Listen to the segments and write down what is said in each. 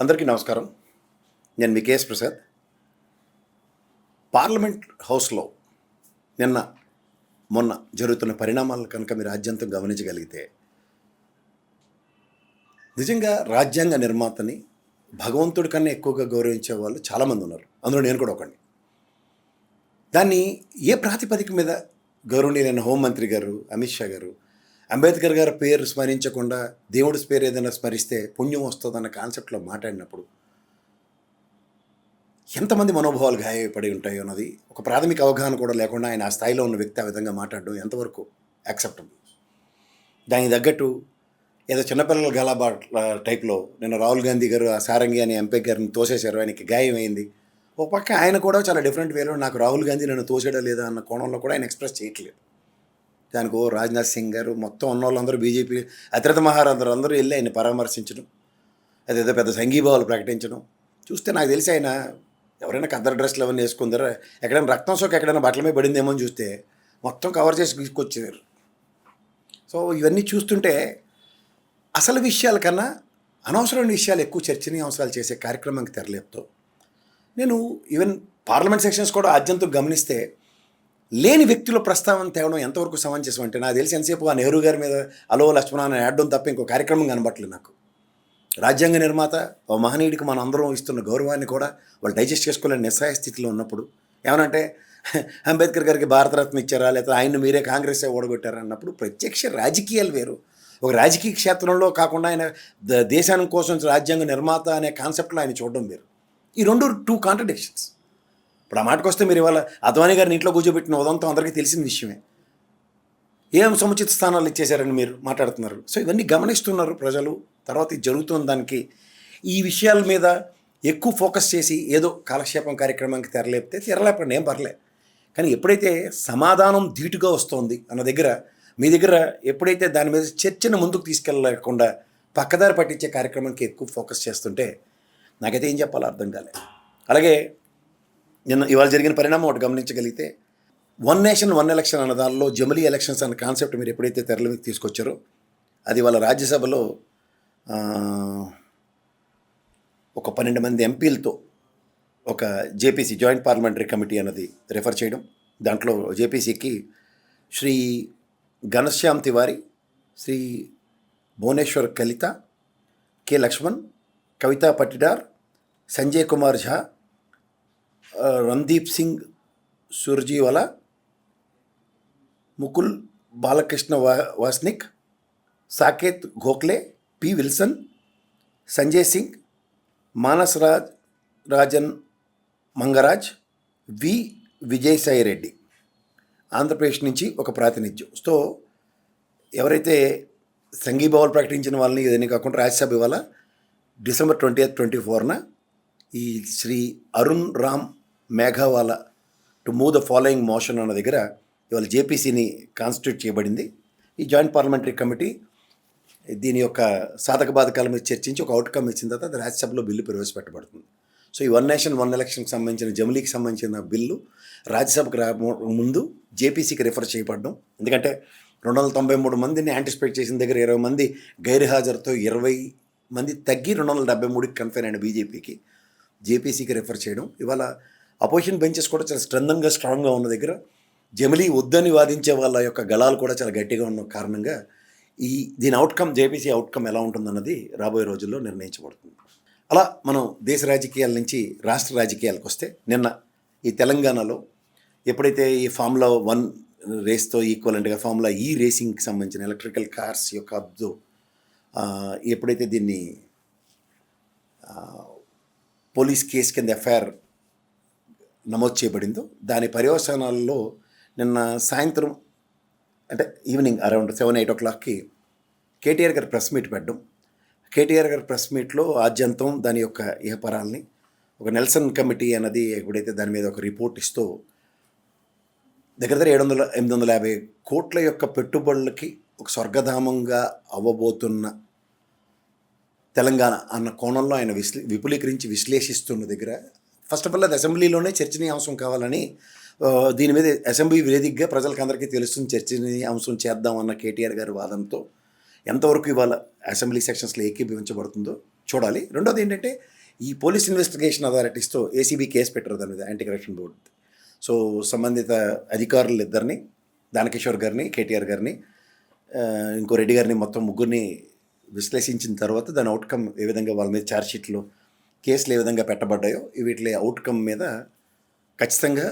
అందరికీ నమస్కారం. నేను మీ కేఎస్ ప్రసాద్. పార్లమెంట్ హౌస్లో నిన్న మొన్న జరుగుతున్న పరిణామాలు కనుక మీరు రాజ్యాంతం గమనించగలిగితే నిజంగా రాజ్యాంగ నిర్మాతని భగవంతుడి కన్నా ఎక్కువగా గౌరవించే వాళ్ళు చాలామంది ఉన్నారు. అందులో నేను కూడా ఒకడిని. దాన్ని ఏ ప్రాతిపదిక మీద గౌరవనీయులైన హోంమంత్రి గారు అమిత్ షా గారు అంబేద్కర్ గారి పేరు స్మరించకుండా దేవుడి పేరు ఏదైనా స్మరిస్తే పుణ్యం వస్తుందన్న కాన్సెప్ట్లో మాట్లాడినప్పుడు ఎంతమంది మనోభావాలు గాయపడి ఉంటాయో అన్నది ఒక ప్రాథమిక అవగాహన కూడా లేకుండా ఆయన ఆ స్థాయిలో ఉన్న వ్యక్తి ఆ విధంగా మాట్లాడడం ఎంతవరకు యాక్సెప్టబుల్ దానికి తగ్గట్టు ఏదో చిన్నపిల్లల గలాబా టైప్లో నిన్న రాహుల్ గాంధీ గారు ఆ సారంగి అని ఎంపీ గారిని తోసేశారు. ఆయనకి గాయం అయింది ఒక పక్క ఆయన కూడా చాలా డిఫరెంట్ వేలో నాకు రాహుల్ గాంధీ నన్ను తోసేయడం లేదా అన్న కోణంలో కూడా ఆయన ఎక్స్ప్రెస్ చేయట్లేదు. దానికి ఓ రాజ్నాథ్ సింగ్ గారు మొత్తం ఉన్న వాళ్ళందరూ బీజేపీ అతిరథ మహారాజు అందరూ వెళ్ళి ఆయన పరామర్శించడం అదేదో పెద్ద సంఘీభావాలు ప్రకటించడం. చూస్తే నాకు తెలిసి ఆయన ఎవరైనా కద్దరు డ్రెస్లు అవన్నీ వేసుకుందరో ఎక్కడైనా రక్తం సోకి ఎక్కడైనా బట్టల మీద పడిందేమో అని చూస్తే మొత్తం కవర్ చేసి తీసుకొచ్చారు సో ఇవన్నీ చూస్తుంటే అసలు విషయాల కన్నా అనవసరమైన విషయాలు ఎక్కువ చర్చనీయాంశాలు చేసే కార్యక్రమానికి తెరలేపుతో నేను ఈవెన్ పార్లమెంట్ సెక్షన్స్ కూడా ఆద్యంతం గమనిస్తే లేని వ్యక్తుల ప్రస్తావన తేవడం ఎంతవరకు సమంజసం అంటే నాకు తెలిసి ఎంతసేపు ఆ నెహ్రూ గారి మీద అలో లక్ష్మణ ఆడడం తప్ప ఇంకో కార్యక్రమం కనబట్టలేదు నాకు. రాజ్యాంగ నిర్మాత ఓ మహనీయుడికి మన అందరం ఇస్తున్న గౌరవాన్ని కూడా వాళ్ళు డైజెస్ట్ చేసుకోలేని నిస్సహాయ స్థితిలో ఉన్నప్పుడు ఏమనంటే అంబేద్కర్ గారికి భారతరత్న ఇచ్చారా లేదా ఆయన మీరే కాంగ్రెస్ ఓడగొట్టారా అన్నప్పుడు ప్రత్యక్ష రాజకీయాలు వేరు. ఒక రాజకీయ క్షేత్రంలో కాకుండా ఆయన ద- కోసం రాజ్యాంగ నిర్మాత అనే కాన్సెప్ట్లో ఆయన చూడడం వేరు. ఈ రెండు టూ కాంట్రడిక్షన్స్. ఇప్పుడు ఆ మాటకు వస్తే మీరు ఇవాళ అద్వానీ గారిని ఇంట్లో కూర్చోబెట్టిన ఉదంతం అందరికీ తెలిసిన విషయమే. ఏం సముచిత స్థానాలు ఇచ్చేశారని మీరు మాట్లాడుతున్నారు? సో ఇవన్నీ గమనిస్తున్నారు ప్రజలు. తర్వాత ఇది జరుగుతున్న దానికి ఈ విషయాల మీద ఎక్కువ ఫోకస్ చేసి ఏదో కాలక్షేపం కార్యక్రమానికి తెరలేపితే తెరలేపండి ఏం పర్లే. కానీ ఎప్పుడైతే సమాధానం ధీటుగా వస్తోంది అన్న దగ్గర మీ దగ్గర ఎప్పుడైతే దాని మీద చర్చను ముందుకు తీసుకెళ్ళకుండా పక్కదారి పట్టించే కార్యక్రమానికి ఎక్కువ ఫోకస్ చేస్తుంటే నాకైతే ఏం చెప్పాలో అర్థం కాలేదు. అలాగే నిన్న ఇవాళ జరిగిన పరిణామం ఒకటి గమనించగలిగితే వన్ నేషన్ వన్ ఎలక్షన్ అన్న దానిలో జమిలీ ఎలక్షన్స్ అన్న కాన్సెప్ట్ మీరు ఎప్పుడైతే తెరల మీద తీసుకొచ్చారో అది వాళ్ళ రాజ్యసభలో ఒక పన్నెండు మంది ఎంపీలతో ఒక జేపీసీ జాయింట్ పార్లమెంటరీ కమిటీ అన్నది రెఫర్ చేయడం. దాంట్లో జేపీసీకి శ్రీ ఘనశ్యామ్ తివారి శ్రీ భువనేశ్వర్ కలిత కె లక్ష్మణ్ కవితా పట్టిడార్ సంజయ్ కుమార్ ఝా రణదీప్ సింగ్ సుర్జీవాలా ముకుల్ బాలకృష్ణ వా Wasnik Saket Gokhale P Wilson Sanjay Singh Manas Raj Rajan Mangaraj V Vijayasai Reddy Andhra Pradesh నుంచి ఒక ప్రాతినిధ్యం. సో ఎవరైతే సంఘీభావాలు ప్రకటించిన వాళ్ళని ఏదైనా కాకుండా రాజ్యసభ ఇవాళ డిసెంబర్ ట్వంటీ ఎయిత్ ట్వంటీ ఫోర్న ఈ Shri Arun Ram Meghwal to move the following motion అన్న దగ్గర ఇవాళ జేపీసీని కాన్స్టిట్యూట్ చేయబడింది. ఈ జాయింట్ పార్లమెంటరీ కమిటీ దీని యొక్క సాధక బాధకాల మీద చర్చించి ఒక అవుట్కమ్ ఇచ్చిన తర్వాత రాజ్యసభలో బిల్లు ప్రవేశపెట్టబడుతుంది. సో ఈ వన్ నేషన్ వన్ ఎలక్షన్కి సంబంధించిన జమిలీకి సంబంధించిన బిల్లు రాజ్యసభకు రా ముందు జేపీసీకి రిఫర్ చేయబడడం. ఎందుకంటే రెండు వందల తొంభై మూడు మందిని యాంటిసిపేట్ చేసిన దగ్గర ఇరవై మంది గైర్హాజరుతో ఇరవై మంది తగ్గి రెండు వందల డెబ్బై మూడుకి కన్ఫైన్ అయిన బీజేపీకి జేపీసీకి రిఫర్ చేయడం. ఇవాళ అపోజిషన్ బెంచెస్ కూడా చాలా స్ట్రెందంగా స్ట్రాంగ్గా ఉన్న దగ్గర జమిలీ వద్దని వాదించే వాళ్ళ యొక్క గళాలు కూడా చాలా గట్టిగా ఉన్న కారణంగా ఈ దీని అవుట్కమ్ జేపీసీ అవుట్కమ్ ఎలా ఉంటుందన్నది రాబోయే రోజుల్లో నిర్ణయించబడుతుంది. అలా మనం దేశ రాజకీయాల నుంచి రాష్ట్ర రాజకీయాలకు వస్తే నిన్న ఈ తెలంగాణలో ఎప్పుడైతే ఈ ఫార్ములా వన్ రేస్తో ఈక్వలెంట్గా ఫార్ములా ఈ రేసింగ్కి సంబంధించిన ఎలక్ట్రికల్ కార్స్ యొక్క అబ్జో ఎప్పుడైతే దీన్ని పోలీస్ కేసు కింద ఎఫ్ఐఆర్ నమోదు చేయబడిందో దాని పర్యవసానాల్లో నిన్న సాయంత్రం అంటే ఈవినింగ్ అరౌండ్ సెవెన్ ఎయిట్ ఓ క్లాక్కి కేటీఆర్ గారి ప్రెస్ మీట్ పెట్టడం. కేటీఆర్ గారి ప్రెస్ మీట్లో ఆద్యంతం దాని యొక్క ఇహపరాల్ని ఒక నెల్సన్ కమిటీ అన్నది ఎప్పుడైతే దాని మీద ఒక రిపోర్ట్ ఇస్తూ దగ్గర దగ్గర ఏడు వందల ఎనిమిది వందల యాభై కోట్ల యొక్క పెట్టుబడులకి ఒక స్వర్గధామంగా అవ్వబోతున్న తెలంగాణ అన్న కోణంలో ఆయన విశ్లే విపులీకరించి విశ్లేషిస్తున్న దగ్గర ఫస్ట్ ఆఫ్ ఆల్ అది అసెంబ్లీలోనే చర్చనీయాంశం కావాలని దీని మీద అసెంబ్లీ వేదికగా ప్రజలకు అందరికీ తెలుస్తుంది చర్చనీయాంశం చేద్దాం అన్న కేటీఆర్ గారి వాదంతో. ఎంతవరకు ఇవాళ అసెంబ్లీ సెక్షన్స్లో ఏకీభవించబడుతుందో చూడాలి. రెండోది ఏంటంటే ఈ పోలీస్ ఇన్వెస్టిగేషన్ అథారిటీస్తో ఏసీబీ కేసు పెట్టారు దాని మీద యాంటీ కరప్షన్ బోర్డు. సో సంబంధిత అధికారులు ఇద్దరిని దానకిషోర్ గారిని కేటీఆర్ గారిని ఇంకో రెడ్డి గారిని మొత్తం ముగ్గురిని విశ్లేషించిన తర్వాత దాని అవుట్కమ్ ఏ విధంగా వాళ్ళ మీద ఛార్జ్షీట్లు కేసులు ఏ విధంగా పెట్టబడ్డాయో వీటి అవుట్కమ్ మీద ఖచ్చితంగా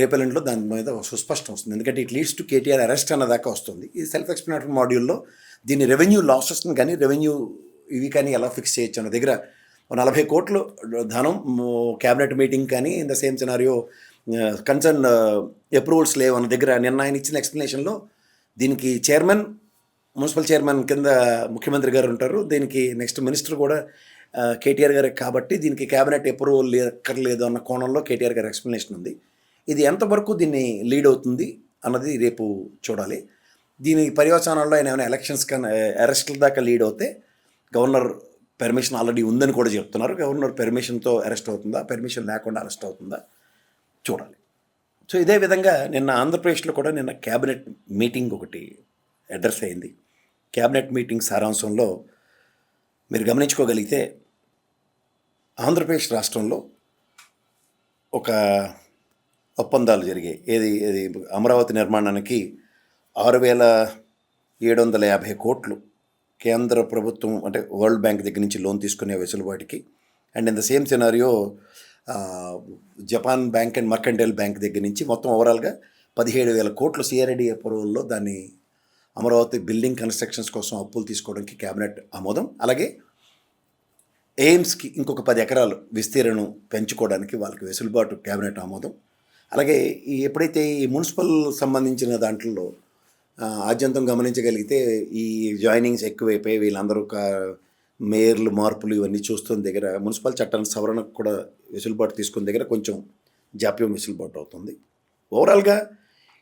రేపెల్లంట్లో దాని మీద సుస్పష్టం వస్తుంది. ఎందుకంటే it leads to KTR arrest అన్న దాకా వస్తుంది. ఈ సెల్ఫ్ ఎక్స్ప్లెనేటరీ మాడ్యూల్లో దీన్ని రెవెన్యూ లాసెస్ని కానీ రెవెన్యూ ఇవి కానీ ఎలా ఫిక్స్ చేయొచ్చు అన్న దగ్గర నలభై కోట్లు ధనం క్యాబినెట్ మీటింగ్ కానీ in the same scenario concern approvals లేవు అన్న దగ్గర నిన్న ఆయన ఇచ్చిన ఎక్స్ప్లెనేషన్లో దీనికి చైర్మన్ మున్సిపల్ చైర్మన్ కింద ముఖ్యమంత్రి గారు ఉంటారు. దీనికి నెక్స్ట్ మినిస్టర్ కూడా కేటీఆర్ గారికి కాబట్టి దీనికి క్యాబినెట్ అప్రూవల్ ఎక్కర్లేదు అన్న కోణంలో కేటీఆర్ గారి ఎక్స్ప్లెనేషన్ ఉంది. ఇది ఎంతవరకు దీన్ని లీడ్ అవుతుంది అన్నది రేపు చూడాలి. దీని పర్యవసానంలో ఆయన ఏమైనా ఎలక్షన్స్ కానీ అరెస్ట్ల దాకా లీడ్ అవుతే గవర్నర్ పర్మిషన్ ఆల్రెడీ ఉందని కూడా చెప్తున్నారు. గవర్నర్ పెర్మిషన్తో అరెస్ట్ అవుతుందా? పెర్మిషన్ లేకుండా అరెస్ట్ అవుతుందా? చూడాలి. సో ఇదే విధంగా నిన్న ఆంధ్రప్రదేశ్లో కూడా నిన్న క్యాబినెట్ మీటింగ్ ఒకటి అడ్రస్ అయింది. క్యాబినెట్ మీటింగ్ సారాంశంలో మీరు గమనించుకోగలిగితే ఆంధ్రప్రదేశ్ రాష్ట్రంలో ఒక ఒప్పందాలు జరిగాయి. ఏది ఏది అమరావతి నిర్మాణానికి ఆరు వేల ఏడు వందల యాభై కోట్లు కేంద్ర ప్రభుత్వం అంటే వరల్డ్ బ్యాంక్ దగ్గర నుంచి లోన్ తీసుకునే వెసులుబాటుకి. And in the same scenario Japan bank and mercantile bank దగ్గర నుంచి మొత్తం ఓవరాల్గా పదిహేడు వేల కోట్లు సిఆర్ఐడి అప్రూవల్లో దాన్ని అమరావతి బిల్డింగ్ కన్స్ట్రక్షన్స్ కోసం అప్పులు తీసుకోవడానికి క్యాబినెట్ ఆమోదం. అలాగే ఎయిమ్స్కి ఇంకొక పది ఎకరాలు విస్తీర్ణం పెంచుకోవడానికి వాళ్ళకి వెసులుబాటు క్యాబినెట్ ఆమోదం. అలాగే ఈ ఎప్పుడైతే ఈ మున్సిపల్ సంబంధించిన దాంట్లో ఆద్యంతం గమనించగలిగితే ఈ జాయినింగ్స్ ఎక్కువైపోయి వీళ్ళందరూ కా మేయర్లు మార్పులు ఇవన్నీ చూస్తున్న దగ్గర మున్సిపల్ చట్టాన్ని సవరణకు కూడా వెసులుబాటు తీసుకున్న దగ్గర కొంచెం జాప్యం వెసులుబాటు అవుతుంది. ఓవరాల్గా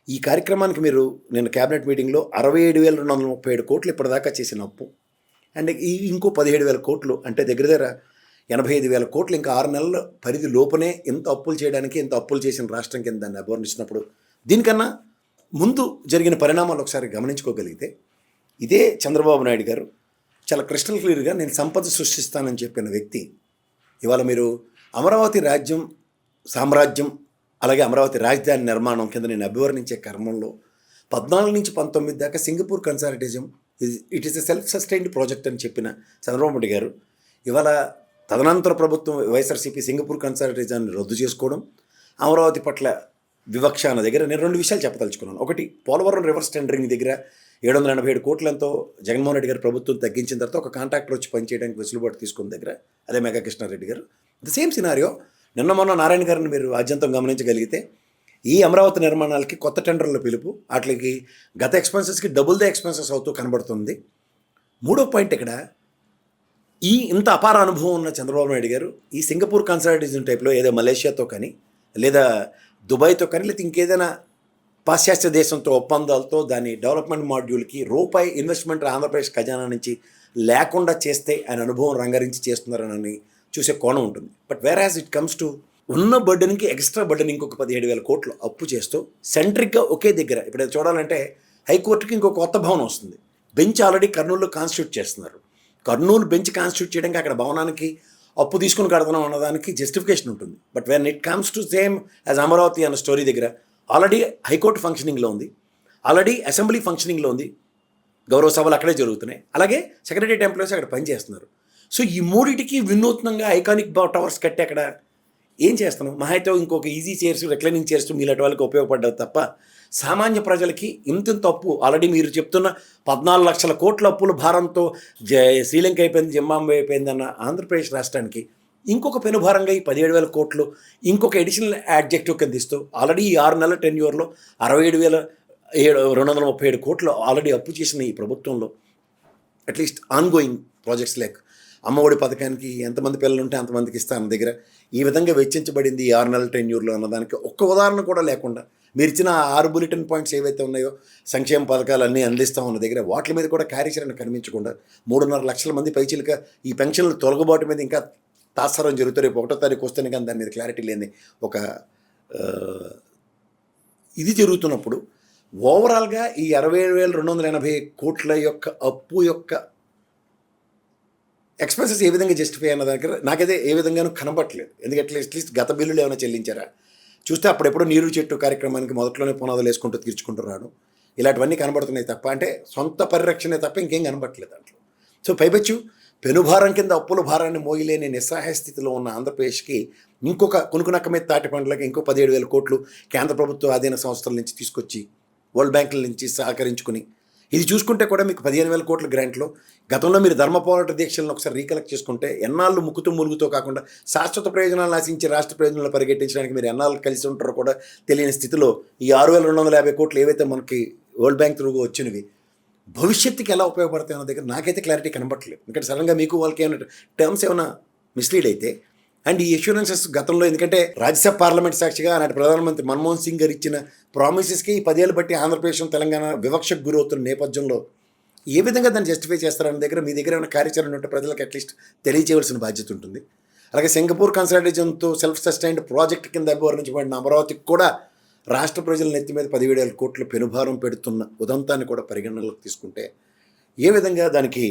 ఈ కార్యక్రమానికి మీరు నేను క్యాబినెట్ మీటింగ్లో అరవై ఏడు వేల రెండు వందల ముప్పై ఏడు కోట్లు ఇప్పటిదాకా చేసిన అప్పు. అండ్ ఈ ఇంకో పదిహేడు వేల కోట్లు అంటే దగ్గర దగ్గర ఎనభై ఐదు వేల కోట్లు ఇంకా ఆరు నెలల పరిధి లోపనే ఇంత అప్పులు చేయడానికి ఇంత అప్పులు చేసిన రాష్ట్రం కింద దాన్ని అభివర్ణించినప్పుడు దీనికన్నా ముందు జరిగిన పరిణామాలు ఒకసారి గమనించుకోగలిగితే ఇదే చంద్రబాబు నాయుడు గారు చాలా క్రిస్టల్ క్లియర్గా నేను సంపద సృష్టిస్తానని చెప్పిన వ్యక్తి. ఇవాళ మీరు అమరావతి రాజ్యం సామ్రాజ్యం అలాగే అమరావతి రాజధాని నిర్మాణం కింద నేను అభివర్ణించే కర్మంలో పద్నాలుగు నుంచి పంతొమ్మిది దాకా Singapore consortium it is a self sustained project అని చెప్పిన చంద్రబాబు నాయుడు గారు. ఇవాళ తదనంతర ప్రభుత్వం వైఎస్ఆర్సీపీ సింగపూర్ కన్సార్టిజాన్ని రద్దు చేసుకోవడం అమరావతి పట్ల వివక్ష అన్న దగ్గర నేను రెండు విషయాలు చెప్పదలుచుకున్నాను. ఒకటి పోలవరం రివర్స్ టెండరింగ్ దగ్గర ఏడు వందల ఎనభై ఏడు కోట్లతో జగన్మోహన్ రెడ్డి గారు ప్రభుత్వం తగ్గించిన తర్వాత ఒక కాంట్రాక్టర్ వచ్చి పనిచేయడానికి వెసులుబాటు తీసుకున్న దగ్గర అదే మెగా కృష్ణారెడ్డి గారు. ద సేమ్ సినారియో నిన్న మొన్న నారాయణ గారిని మీరు ఆద్యంతం గమనించగలిగితే ఈ అమరావతి నిర్మాణాలకి కొత్త టెండర్ల పిలుపు వాటికి గత ఎక్స్పెన్సెస్కి డబుల్ ద ఎక్స్పెన్సెస్ అవుతూ కనబడుతుంది. మూడో పాయింట్ ఇక్కడ ఈ ఇంత అపార అనుభవం ఉన్న చంద్రబాబు నాయుడు గారు ఈ సింగపూర్ కన్సల్టేషన్ టైప్లో ఏదో మలేషియాతో కానీ లేదా దుబాయ్తో కానీ లేదా ఇంకేదైనా పాశ్చాత్య దేశంతో ఒప్పందాలతో దాని డెవలప్మెంట్ మాడ్యూల్కి రూపాయి ఇన్వెస్ట్మెంట్ ఆంధ్రప్రదేశ్ ఖజానా నుంచి లేకుండా చేస్తే ఆయన అనుభవం రంగరించి చేస్తున్నారని చూసే కోణం ఉంటుంది. But where as it comes to ఉన్న బర్డెన్కి ఎక్స్ట్రా బర్డెన్ ఇంకొక పదిహేడు వేల కోట్లు అప్పు చేస్తూ సెంట్రిక్గా ఒకే దగ్గర ఇప్పుడు చూడాలంటే హైకోర్టుకి ఇంకొక కొత్త భవనం వస్తుంది. బెంచ్ ఆల్రెడీ కర్నూలులో కాన్స్టిట్యూట్ చేస్తున్నారు. కర్నూలు బెంచ్ కాన్స్టిట్యూట్ చేయడానికి అక్కడ భవనానికి అప్పు తీసుకుని కడతాం అన్నదానికి జస్టిఫికేషన్ ఉంటుంది. But when it comes to same as Amaravati అన్న స్టోరీ దగ్గర ఆల్రెడీ హైకోర్టు ఫంక్షనింగ్లో ఉంది. ఆల్రెడీ అసెంబ్లీ ఫంక్షనింగ్లో ఉంది. గౌరవ సభలు అక్కడే జరుగుతున్నాయి. అలాగే సెక్రటరీ ఎంప్లాయీస్ అక్కడ పనిచేస్తున్నారు. సో ఈ మూడిటికి వినూత్నంగా ఐకానిక్ టవర్స్ కట్టి అక్కడ ఏం చేస్తున్నాం మహాయితో ఇంకొక ఈజీ చైర్స్ రిక్లైనింగ్ చైర్స్ మీలాంటి వాళ్ళకి ఉపయోగపడ్డారు తప్ప సామాన్య ప్రజలకి ఇంతింత అప్పు ఆల్రెడీ మీరు చెప్తున్న పద్నాలుగు లక్షల కోట్ల అప్పుల భారంతో జ శ్రీలంక అయిపోయింది జింబాంబే అయిపోయిందన్న ఆంధ్రప్రదేశ్ రాష్ట్రానికి ఇంకొక పెనుభారంగా ఈ పదిహేడు వేల కోట్లు ఇంకొక ఎడిషనల్ యాడ్జెక్టివ్ కింద ఇస్తూ ఆల్రెడీ ఈ ఆరు నెలల టెన్యూర్లో అరవై ఏడు వేల ఏడు రెండు వందల ముప్పై ఏడు కోట్లు ఆల్రెడీ అప్పు చేసిన ఈ ప్రభుత్వంలో at least ongoing projects like Amma Vodi పథకానికి ఎంతమంది పిల్లలు ఉంటే అంతమందికి ఇస్తాను దగ్గర. ఈ విధంగా వెచ్చించబడింది ఈ ఆరు నెలల టెన్యూర్లో అన్నదానికి ఒక్క ఉదాహరణ కూడా లేకుండా మీరు ఇచ్చిన ఆరు బులెటిన్ పాయింట్స్ ఏవైతే ఉన్నాయో సంక్షేమ పథకాలు అన్నీ అందిస్తాం ఉన్న దగ్గర వాటి మీద కూడా కార్యాచరణ కనిపించకుండా మూడున్నర లక్షల మంది పైచీలుగా ఈ పెన్షన్లు తొలగబాటు మీద ఇంకా తాత్సరం జరుగుతుంది రేపు ఒకటో తారీఖు వస్తేనే కానీ దాని మీద క్లారిటీ లేని ఒక ఇది జరుగుతున్నప్పుడు ఓవరాల్గా ఈ అరవై ఏడు వేల రెండు వందల ఎనభై కోట్ల యొక్క అప్పు యొక్క ఎక్స్పెన్సెస్ ఏ విధంగా జస్టిఫై అన్న దగ్గర నాకైతే ఏ విధంగానూ కనబట్టలేదు. ఎందుకంటే అట్లీస్ట్ గత బిల్లులు ఏమైనా చెల్లించారా? చూస్తే అప్పుడెప్పుడో నీరు చెట్టు కార్యక్రమానికి మొదట్లోనే పునాదులు వేసుకుంటూ తీర్చుకుంటున్నాడు. ఇలాంటివన్నీ కనబడుతున్నాయి తప్ప అంటే సొంత పరిరక్షణే తప్ప ఇంకేం కనబట్టలేదు దాంట్లో. సో పైబచ్చు పెనుభారం కింద అప్పుల భారాన్ని మోయలేని నిస్సహాయ స్థితిలో ఉన్న ఆంధ్రప్రదేశ్కి ఇంకొక కొనుకునక్క మీద తాటి పండ్లకి ఇంకో పదిహేడు వేల కోట్లు కేంద్ర ప్రభుత్వ ఆధీన సంస్థల నుంచి తీసుకొచ్చి వరల్డ్ బ్యాంకుల నుంచి సహకరించుకుని ఇది చూసుకుంటే కూడా మీకు పదిహేను వేల కోట్ల గ్రాంట్లో గతంలో మీరు ధర్మ పోరాట దీక్షలను ఒకసారి రీకలెక్ట్ చేసుకుంటే ఎన్నాళ్ళు ముక్కుతూ ములుగుతో కాకుండా శాశ్వత ప్రయోజనాలు ఆశించి రాష్ట్ర ప్రయోజనాలు పరిగెట్టించడానికి మీరు ఎన్నాళ్ళు కలిసి ఉంటారో కూడా తెలియని స్థితిలో ఈ ఆరు వేల రెండు వందల యాభై కోట్లు ఏవైతే మనకి వరల్డ్ బ్యాంక్ త్రూగా వచ్చినవి భవిష్యత్తుకి ఎలా ఉపయోగపడతాయి అన్న దగ్గర నాకైతే క్లారిటీ కనబట్టలేదు ఎందుకంటే సడన్గా మీకు వాళ్ళకి ఏమైనా టర్మ్స్ ఏమైనా మిస్లీడ్ అయితే అండ్ ఈ ఇన్సూరెన్సెస్ గతంలో ఎందుకంటే రాజ్యసభ పార్లమెంట్ సాక్షిగా నాటి ప్రధానమంత్రి మన్మోహన్ సింగ్ గారు ఇచ్చిన ప్రామిసెస్కి ఈ పదేళ్ళు బట్టి ఆంధ్రప్రదేశ్ తెలంగాణ వివక్షకు గురవుతున్న నేపథ్యంలో ఏ విధంగా దాన్ని జస్టిఫై చేస్తారన్న దగ్గర మీ దగ్గర ఏమైనా కార్యాచరణ ఉంటే ప్రజలకు అట్లీస్ట్ తెలియచేయవలసిన బాధ్యత ఉంటుంది. అలాగే సింగపూర్ కన్సల్టేషన్తో సెల్ఫ్ సస్టైన్డ్ ప్రాజెక్ట్ కింద అభివర్ణించబడిన అమరావతికి కూడా రాష్ట్ర ప్రజల నెత్తి మీద పదివేల వేల కోట్ల పెనుభారం పెడుతున్న ఉదంతాన్ని కూడా పరిగణనలోకి తీసుకుంటే ఏ విధంగా దానికి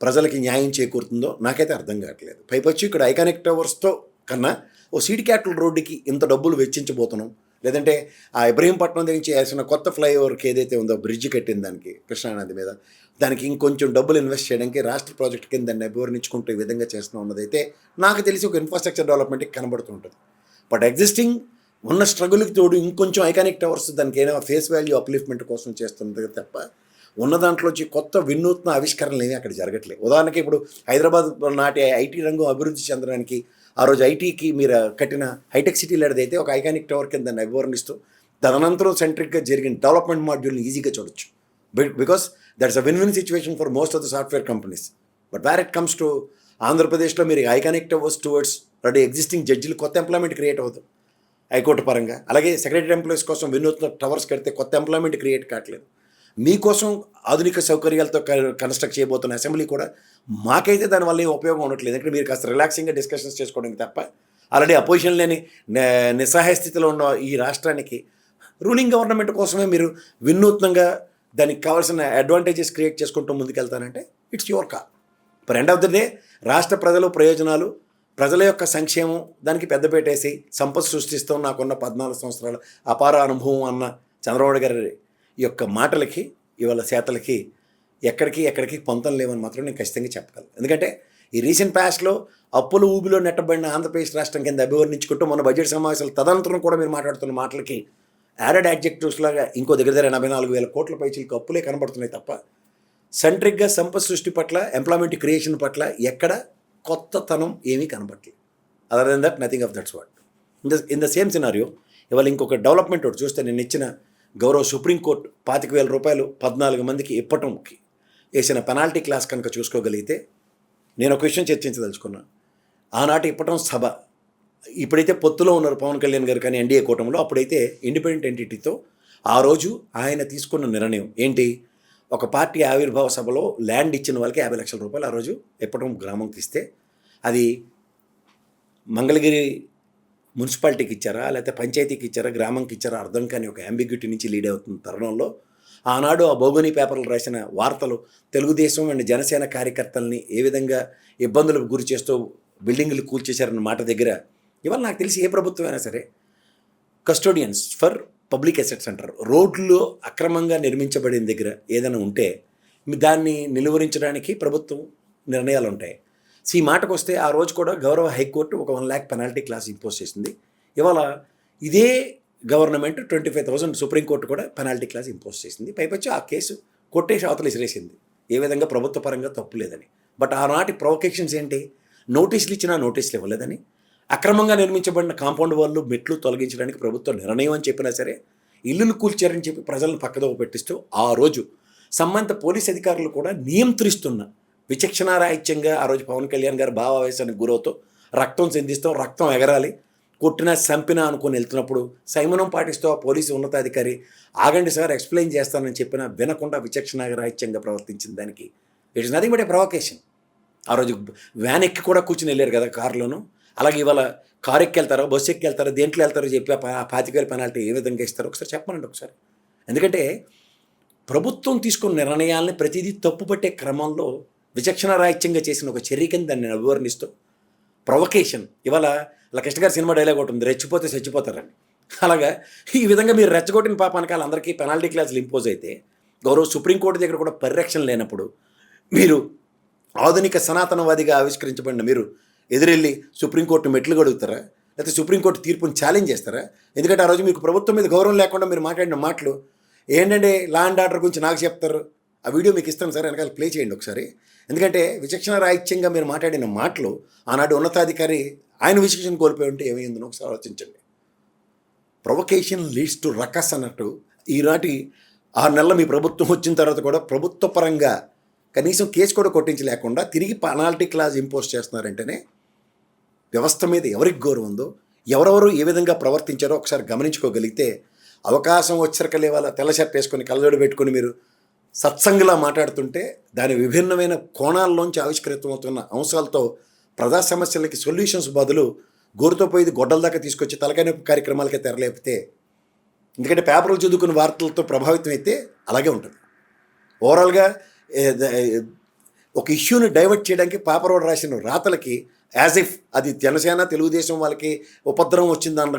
ప్రజలకి న్యాయం చేకూరుతుందో నాకైతే అర్థం కావట్లేదు. పైపొచ్చి ఇక్కడ ఐకానిక్ టవర్స్తో కన్నా ఓ సీడ్ క్యాటల్ రోడ్డుకి ఇంత డబ్బులు వెచ్చించబోతున్నాం. లేదంటే ఆ ఇబ్రహీంపట్నం దగ్గర నుంచి వేసిన కొత్త ఫ్లైఓవర్కి ఏదైతే ఉందో బ్రిడ్జ్ కట్టిన దానికి కృష్ణానది మీద దానికి ఇంకొంచెం డబ్బులు ఇన్వెస్ట్ చేయడానికి రాష్ట్ర ప్రాజెక్ట్ కింద దాన్ని అభివర్ణించుకుంటే ఈ విధంగా చేస్తున్నాం ఉన్నదైతే నాకు తెలిసి ఒక ఇన్ఫ్రాస్ట్రక్చర్ డెవలప్మెంట్కి కనబడుతుంటుంది బట్ ఎగ్జిస్టింగ్ ఉన్న స్ట్రగుల్కి తోడు ఇంకొంచెం ఐకానిక్ టవర్స్ దానికి ఏదైనా ఫేస్ వాల్యూ అప్లిఫ్ట్మెంట్ కోసం చేస్తుంది తప్ప ఉన్న దాంట్లోంచి కొత్త వినూత్న ఆవిష్కరణలు ఏమీ అక్కడ జరగట్లేదు. ఉదాహరణకి ఇప్పుడు హైదరాబాద్ నాటి ఐటీ రంగం అభివృద్ధి చెందడానికి ఆ రోజు ఐటీకి మీరు కట్టిన హైటెక్ సిటీ లేడదైతే ఒక ఐకానిక్ టవర్ కింద దాన్ని అభివర్ణిస్తూ తదనంతరం సెంట్రిక్గా జరిగిన డెవలప్మెంట్ మాడ్యూల్ని ఈజీగా చూడొచ్చు. Because that's a win win situation for most of the software companies but where it comes to ఆంధ్రప్రదేశ్లో మీరు iconic towers towards ready existing జడ్జిలు కొత్త ఎంప్లాయ్మెంట్ క్రియేట్ అవుతుంది హైకోర్టు పరంగా. అలాగే సెక్రటరీ ఎంప్లాయీస్ కోసం వినూత్న టవర్స్ కడితే కొత్త ఎంప్లాయ్మెంట్ క్రియేట్ కావట్లేదు. మీకోసం ఆధునిక సౌకర్యాలతో కన్స్ట్రక్ట్ చేయబోతున్న అసెంబ్లీ కూడా మాకైతే దానివల్ల ఏం ఉపయోగం ఉండట్లేదు. ఎందుకంటే మీరు కాస్త రిలాక్సింగ్గా డిస్కషన్స్ చేసుకోవడానికి తప్ప ఆల్రెడీ అపోజిషన్ లేని నిస్సహాయ స్థితిలో ఉన్న ఈ రాష్ట్రానికి రూలింగ్ గవర్నమెంట్ కోసమే మీరు వినూత్నంగా దానికి కావాల్సిన అడ్వాంటేజెస్ క్రియేట్ చేసుకుంటూ ముందుకెళ్తానంటే ఇట్స్ యువర్ కాల్ ఇప్పుడు ఎండ్ ఆఫ్ ద డే రాష్ట్ర ప్రజలు ప్రయోజనాలు ప్రజల యొక్క సంక్షేమం దానికి పెద్దపేటేసి సంపద సృష్టిస్తూ నాకున్న పద్నాలుగు సంవత్సరాల అపార అనుభవం అన్న చంద్రబాబు గారి యొక్క మాటలకి ఇవాళ చేతలకి ఎక్కడికి ఎక్కడికి పొంతం లేవని మాత్రం నేను ఖచ్చితంగా చెప్పగలను. ఎందుకంటే ఈ రీసెంట్ పాస్ట్లో అప్పుల ఊబిలో నెట్టబడిన ఆంధ్రప్రదేశ్ రాష్ట్రం కింద అభివర్ణించుకుంటూ మన బడ్జెట్ సమావేశాలు తదనంతరం కూడా మీరు మాట్లాడుతున్న మాటలకి యాడెడ్ యాడ్జెక్టివ్స్ లాగా ఇంకో దగ్గర దగ్గర ఎనభై నాలుగు వేల కోట్ల పైచీలకు అప్పులే కనబడుతున్నాయి తప్ప సెంట్రిక్గా సంపద సృష్టి పట్ల ఎంప్లాయ్మెంట్ క్రియేషన్ పట్ల ఎక్కడ కొత్తతనం ఏమీ కనబడలేదు other then that nothing of that's what in the in the same scenario ఇవాళ ఇంకొక డెవలప్మెంట్ ఒకటి చూస్తే నేను ఇచ్చిన గౌరవ సుప్రీంకోర్టు పాతిక వేల రూపాయలు పద్నాలుగు మందికి ఇప్పటంకి వేసిన పెనాల్టీ క్లాస్ కనుక చూసుకోగలిగితే నేను ఒక విషయం చర్చించదలుచుకున్నా. ఆనాటి ఇప్పటం సభ ఇప్పుడైతే పొత్తులో ఉన్నారు పవన్ కళ్యాణ్ గారు కానీ ఎన్డీఏ కూటమిలో అప్పుడైతే ఇండిపెండెంట్ ఎంటిటీతో ఆ రోజు ఆయన తీసుకున్న నిర్ణయం ఏంటి? ఒక పార్టీ ఆవిర్భావ సభలో ల్యాండ్ ఇచ్చిన వాళ్ళకి యాభై లక్షల రూపాయలు ఆ రోజు ఇప్పటం గ్రామంకి ఇస్తే అది మంగళగిరి మున్సిపాలిటీకి ఇచ్చారా? లేకపోతే పంచాయతీకి ఇచ్చారా? గ్రామంకి ఇచ్చారా? అర్థం కాని ఒక అంబిగ్యూటీ నుంచి లీడ్ అవుతున్న తరుణంలో ఆనాడు ఆ భౌగోని పేపర్లు రాసిన వార్తలు తెలుగుదేశం అండ్ జనసేన కార్యకర్తల్ని ఏ విధంగా ఇబ్బందులకు గురి చేస్తూ బిల్డింగ్లు కూల్చేశారన్న మాట దగ్గర ఇవాళ నాకు తెలిసి ఏ ప్రభుత్వం అయినా సరే కస్టోడియన్స్ ఫర్ పబ్లిక్ అసెట్స్ అంటారు రోడ్లు అక్రమంగా నిర్మించబడిన దగ్గర ఏదైనా ఉంటే దాన్ని నిలువరించడానికి ప్రభుత్వం నిర్ణయాలు ఉంటాయి. సో ఈ మాటకు వస్తే ఆ రోజు కూడా గౌరవ హైకోర్టు ఒక one lakh penalty class impose చేసింది. ఇవాళ ఇదే government twenty five thousand supreme court కూడా పెనాల్టీ క్లాస్ ఇంపోజ్ చేసింది. పైపచ్చి ఆ కేసు కొట్టేసి అవతలు ఇసిరేసింది. ఏ విధంగా ప్రభుత్వ పరంగా తప్పు లేదని. బట్ ఆనాటి ప్రొవకేషన్స్ ఏంటి? నోటీసులు ఇచ్చినా నోటీసులు ఇవ్వలేదని. అక్రమంగా నిర్మించబడిన కాంపౌండ్ వాళ్ళు మెట్లు తొలగించడానికి ప్రభుత్వం నిర్ణయం అని చెప్పినా సరే ఇల్లులు కూల్చారని చెప్పి ప్రజలను పక్కదోవ పెట్టిస్తూ ఆ రోజు సంబంధిత పోలీస్ అధికారులు కూడా నియంత్రిస్తున్న విచక్షణారాహిత్యంగా ఆ రోజు పవన్ కళ్యాణ్ గారు భావావేశానికి గురవుతూ రక్తం చెందిస్తాం రక్తం ఎగరాలి కొట్టినా చంపినా అనుకుని వెళ్తున్నప్పుడు సంయమనం పాటిస్తూ ఆ పోలీసు ఉన్నతాధికారి ఆగండి సార్ ఎక్స్ప్లెయిన్ చేస్తానని చెప్పిన వినకుండా విచక్షణారాహిత్యంగా ప్రవర్తించిన దానికి. It is nothing but a provocation ఆ రోజు వ్యాన్ ఎక్కి కూడా కూర్చుని వెళ్ళారు కదా కారులోను. అలాగే ఇవాళ కారు ఎక్కి వెళ్తారో బస్సు ఎక్కి వెళ్తారో దేంట్లో వెళ్తారో చెప్పి ఆ పాతికారి పెనాల్టీ ఏ విధంగా ఇస్తారో ఒకసారి చెప్పనండి ఒకసారి. ఎందుకంటే ప్రభుత్వం తీసుకున్న నిర్ణయాల్ని ప్రతిదీ తప్పుపట్టే క్రమంలో విచక్షణ రాహిత్యంగా చేసిన ఒక చర్య కింద దాన్ని నేను అభివర్ణిస్తూ ప్రొవకేషన్ ఇవాళ ఇలా కృష్ణ గారి సినిమా డైలాగ్ ఒకటి ఉంది రెచ్చిపోతే చచ్చిపోతారని. అలాగా ఈ విధంగా మీరు రెచ్చగొట్టిన పాపానికి వాళ్ళందరికీ పెనాల్టీ క్లాసులు ఇంపోజ్ అయితే గౌరవ సుప్రీంకోర్టు దగ్గర కూడా పరిరక్షణ లేనప్పుడు మీరు ఆధునిక సనాతనవాదిగా ఆవిష్కరించబడిన మీరు ఎదురెళ్ళి సుప్రీంకోర్టు మెట్లు గడుగుతారా లేకపోతే సుప్రీంకోర్టు తీర్పును ఛాలెంజ్ చేస్తారా? ఎందుకంటే ఆ రోజు మీకు ప్రభుత్వం మీద గౌరవం లేకుండా మీరు మాట్లాడిన మాటలు ఏంటంటే లా అండ్ ఆర్డర్ గురించి నాకు చెప్తారు ఆ వీడియో మీకు ఇస్తాను సార్ వెనకాల ప్లే చేయండి ఒకసారి. ఎందుకంటే విచక్షణ రాహిత్యంగా మీరు మాట్లాడిన మాటలు ఆనాడు ఉన్నతాధికారి ఆయన విచక్షణ కోల్పోయి ఉంటే ఏమైందో ఒకసారి ఆలోచించండి. ప్రొవకేషన్ లీడ్స్ టు రకస్ అన్నట్టు ఈనాటి ఆరు నెలల మీ ప్రభుత్వం వచ్చిన తర్వాత కూడా ప్రభుత్వ పరంగా కనీసం కేసు కూడా కొట్టించలేకుండా తిరిగి పెనాల్టీ క్లాజ్ ఇంపోజ్ చేస్తున్నారంటేనే వ్యవస్థ మీద ఎవరికి గౌరవం ఉందో ఎవరెవరు ఏ విధంగా ప్రవర్తించారో ఒకసారి గమనించుకోగలిగితే అవకాశం వచ్చరక లేవాల తెల్ల షర్ట్ వేసుకొని కళ్ళజోడు పెట్టుకొని మీరు సత్సంగులా మాట్లాడుతుంటే దాని విభిన్నమైన కోణాల్లోంచి ఆవిష్కరితమవుతున్న అంశాలతో ప్రజా సమస్యలకి సొల్యూషన్స్ బదులు గోరుతో పోయి గొడ్డల దాకా తీసుకొచ్చి తలకాయ నొప్పి కార్యక్రమాలకే తెరలేపితే ఎందుకంటే పేపర్లు చదువుకున్న వార్తలతో ప్రభావితం అయితే అలాగే ఉంటుంది. ఓవరాల్గా ఒక ఇష్యూని డైవర్ట్ చేయడానికి పేపర్ వాడు రాసిన రాతలకి యాజ్ ఇఫ్ అది జనసేన తెలుగుదేశం వాళ్ళకి ఉపద్రవం వచ్చిందన్న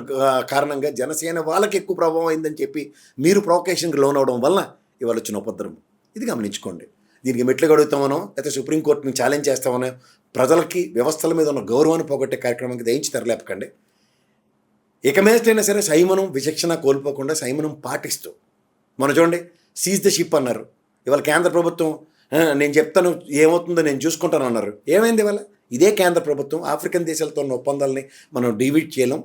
కారణంగా జనసేన వాళ్ళకి ఎక్కువ ప్రభావం అయిందని చెప్పి మీరు ప్రొవకేషన్కి లోన్ అవడం వలన ఇవాళ వచ్చిన ఉపద్రవం. ఇది గమనించుకోండి. దీనికి మెట్లు గడుగుతామనో లేకపోతే సుప్రీంకోర్టుని ఛాలెంజ్ చేస్తామనో ప్రజలకి వ్యవస్థల మీద ఉన్న గౌరవాన్ని పోగొట్టే కార్యక్రమానికి దయించి తెరలేపకండి ఇక మీదటైనా సరే సైమనం విచక్షణ కోల్పోకుండా సైమనం పాటిస్తూ. మన చూడండి సీజ్ ద షిప్ అన్నారు. ఇవాళ కేంద్ర ప్రభుత్వం నేను చెప్తాను ఏమవుతుందో నేను చూసుకుంటాను అన్నారు. ఏమైంది ఇవాళ? ఇదే కేంద్ర ప్రభుత్వం ఆఫ్రికన్ దేశాలతో ఉన్న ఒప్పందాలని మనం డివిట్ చేయలేం.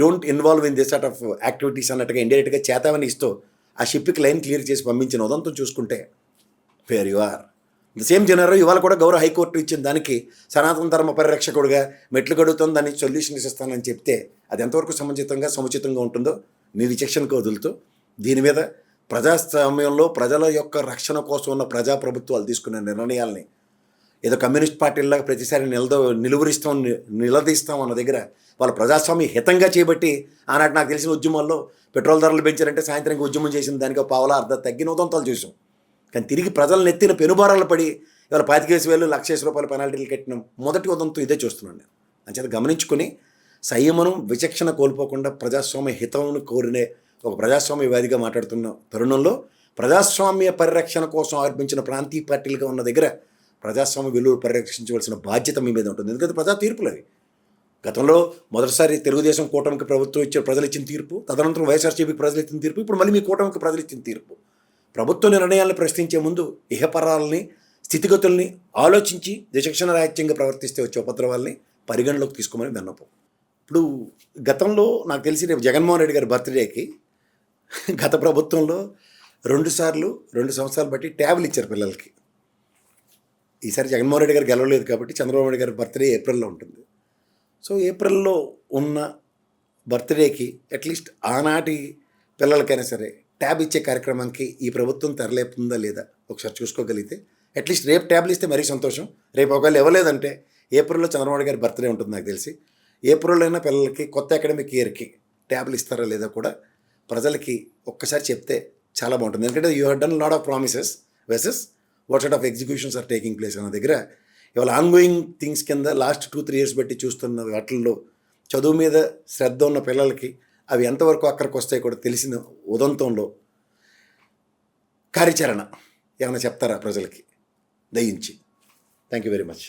Don't involve in this sort of activities అన్నట్టుగా ఇండైరెక్ట్గా చేతావని ఇస్తూ ఆ షిప్కి లైన్ క్లియర్ చేసి పంపించిన ఉదంతం చూసుకుంటే where you are the same general ఇవాళ కూడా గౌరవ హైకోర్టు ఇచ్చిన దానికి సనాతన ధర్మ పరిరక్షకుడుగా మెట్లు గడుగుతుంది దానికి సొల్యూషన్ ఇస్తానని చెప్తే అది ఎంతవరకు సముచితంగా సముచితంగా ఉంటుందో మీ విచక్షణకు వదులుతూ దీని మీద ప్రజాస్వామ్యంలో ప్రజల యొక్క రక్షణ కోసం ఉన్న ప్రజాప్రభుత్వాలు తీసుకునే నిర్ణయాల్ని ఏదో కమ్యూనిస్ట్ పార్టీలాగా ప్రతిసారి నిలదో నిలువరిస్తాం నిలదీస్తాం అన్న దగ్గర వాళ్ళ ప్రజాస్వామ్య హితంగా చేపట్టి ఆనాటి నాకు తెలిసిన ఉద్యమాల్లో పెట్రోల్ ధరలు పెంచారంటే సాయంత్రానికి ఉద్యమం చేసిన దానికి ఒక అర్ధ తగ్గిన ఉదంతాలు చూసాం. కానీ తిరిగి ప్రజలు నెత్తిన పెనుబారాలు పడి ఇవాళ పాతికేసి వేలు లక్ష రూపాయల పెనాల్టీలు కట్టిన మొదటి ఉదంతం ఇదే చూస్తున్నాను నేను. అంచేత గమనించుకొని సంయమనం విచక్షణ కోల్పోకుండా ప్రజాస్వామ్య హితమును కోరినే ఒక ప్రజాస్వామ్యవాదిగా మాట్లాడుతున్న తరుణంలో ప్రజాస్వామ్య పరిరక్షణ కోసం ఆర్పించిన ప్రాంతీయ పార్టీలుగా ఉన్న దగ్గర ప్రజాస్వామ్య విలువలు పరిరక్షించవలసిన బాధ్యత మీ మీద ఉంటుంది. ఎందుకంటే ప్రజా తీర్పులు అవి. గతంలో మొదటిసారి తెలుగుదేశం కూటమికి ప్రభుత్వం ఇచ్చిన ప్రజలు ఇచ్చిన తీర్పు తదనంతరం వైఎస్ఆర్సీపీకి ప్రజలు ఇచ్చిన తీర్పు ఇప్పుడు మళ్ళీ మీ కూటమికి ప్రజలు ఇచ్చిన తీర్పు. ప్రభుత్వ నిర్ణయాలను ప్రశ్నించే ముందు ఇహపరాలని స్థితిగతుల్ని ఆలోచించి విచక్షణ రాహిత్యంగా ప్రవర్తిస్తే వచ్చే ఉపద్రవాల్ని పరిగణలోకి తీసుకోమని విన్నపం. ఇప్పుడు గతంలో నాకు తెలిసి రేపు జగన్మోహన్ రెడ్డి గారి బర్త్డేకి గత ప్రభుత్వంలో రెండుసార్లు రెండు సంవత్సరాలు బట్టి ట్యాబ్లు ఇచ్చారు పిల్లలకి. ఈసారి జగన్మోహన్ రెడ్డి గారు గెలవలేదు కాబట్టి చంద్రబాబు నాయుడు గారి బర్త్డే ఏప్రిల్లో ఉంటుంది. సో ఏప్రిల్లో ఉన్న బర్త్డేకి అట్లీస్ట్ ఆనాటి పిల్లలకైనా సరే ట్యాబ్ ఇచ్చే కార్యక్రమానికి ఈ ప్రభుత్వం తెరలేపుతుందా లేదా ఒకసారి చూసుకోగలిగితే అట్లీస్ట్ రేపు ట్యాబ్లు ఇస్తే మరీ సంతోషం. రేపు ఒకవేళ ఇవ్వలేదంటే ఏప్రిల్లో చంద్రబాబు గారి బర్త్డే ఉంటుంది నాకు తెలిసి. ఏప్రిల్లో అయినా పిల్లలకి కొత్త అకాడమిక్ ఇయర్కి ట్యాబ్లు ఇస్తారా లేదా కూడా ప్రజలకి ఒక్కసారి చెప్తే చాలా బాగుంటుంది. ఎందుకంటే you had done lot of promises versus what sort of executions are taking place అన్న దగ్గర ఇవాళ ఆన్గోయింగ్ థింగ్స్ కింద లాస్ట్ టూ త్రీ ఇయర్స్ బట్టి చూస్తున్న వాటిల్లో చదువు మీద శ్రద్ధ ఉన్న పిల్లలకి అవి ఎంతవరకు అక్కడికి వస్తాయి కూడా తెలిసిన ఉదంతంలో కార్యాచరణ ఏమైనా చెప్తారా ప్రజలకి? దయించి. Thank you very much